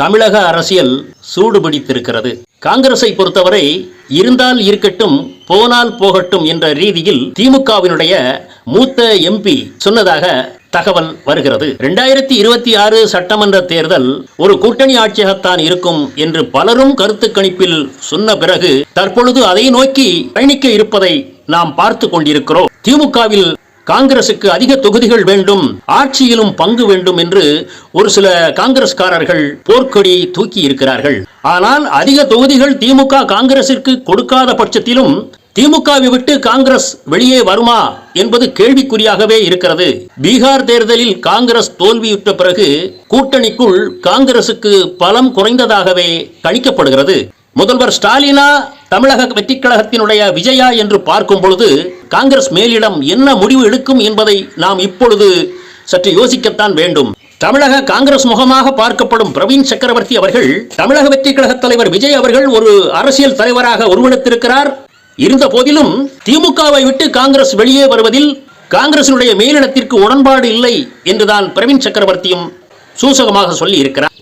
தமிழக அரசியல் சூடுபிடித்திருக்கிறது. காங்கிரஸை பொறுத்தவரை இருந்தால் இருக்கட்டும் போனால் போகட்டும் என்ற ரீதியில் திமுகவினுடைய மூத்த எம்பி சொன்னதாக தகவல் வருகிறது. இரண்டாயிரத்தி இருபத்தி ஆறு சட்டமன்ற தேர்தல் ஒரு கூட்டணி ஆட்சியாகத்தான் இருக்கும் என்று பலரும் கருத்து கணிப்பில் சொன்ன பிறகு தற்பொழுது அதை நோக்கி பயணிக்க இருப்பதை நாம் பார்த்து கொண்டிருக்கிறோம். திமுகவில் காங்கிரசுக்கு அதிக தொகுதிகள் வேண்டும் ஆட்சியிலும் பங்கு வேண்டும் என்று ஒரு சில காங்கிரஸ்காரர்கள் போர்க்கொடி தூக்கி இருக்கிறார்கள். ஆனால் அதிக தொகுதிகள் திமுக காங்கிரசிற்கு கொடுக்காத பட்சத்திலும் திமுகவை விட்டு காங்கிரஸ் வெளியே வருமா என்பது கேள்விக்குறியாகவே இருக்கிறது. பீகார் தேர்தலில் காங்கிரஸ் தோல்வியுற்ற பிறகு கூட்டணிக்குள் காங்கிரசுக்கு பலம் குறைந்ததாகவே கணிக்கப்படுகிறது. முதல்வர் ஸ்டாலினா தமிழக வெற்றிக் கழகத்தினுடைய விஜயா என்று பார்க்கும் பொழுது காங்கிரஸ் மேலிடம் என்ன முடிவு எடுக்கும் என்பதை நாம் இப்பொழுது சற்று யோசிக்கத்தான் வேண்டும். தமிழக காங்கிரஸ் முகமாக பார்க்கப்படும் பிரவீன் சக்கரவர்த்தி அவர்கள் தமிழக வெற்றிக் கழக தலைவர் விஜய் அவர்கள் ஒரு அரசியல் தலைவராக உருவெடுத்திருக்கிறார். இருந்த போதிலும் திமுகவை விட்டு காங்கிரஸ் வெளியே வருவதில் காங்கிரசினுடைய மேலிடத்திற்கு உடன்பாடு இல்லை என்றுதான் பிரவீன் சக்கரவர்த்தியும் சூசகமாக சொல்லி இருக்கிறார்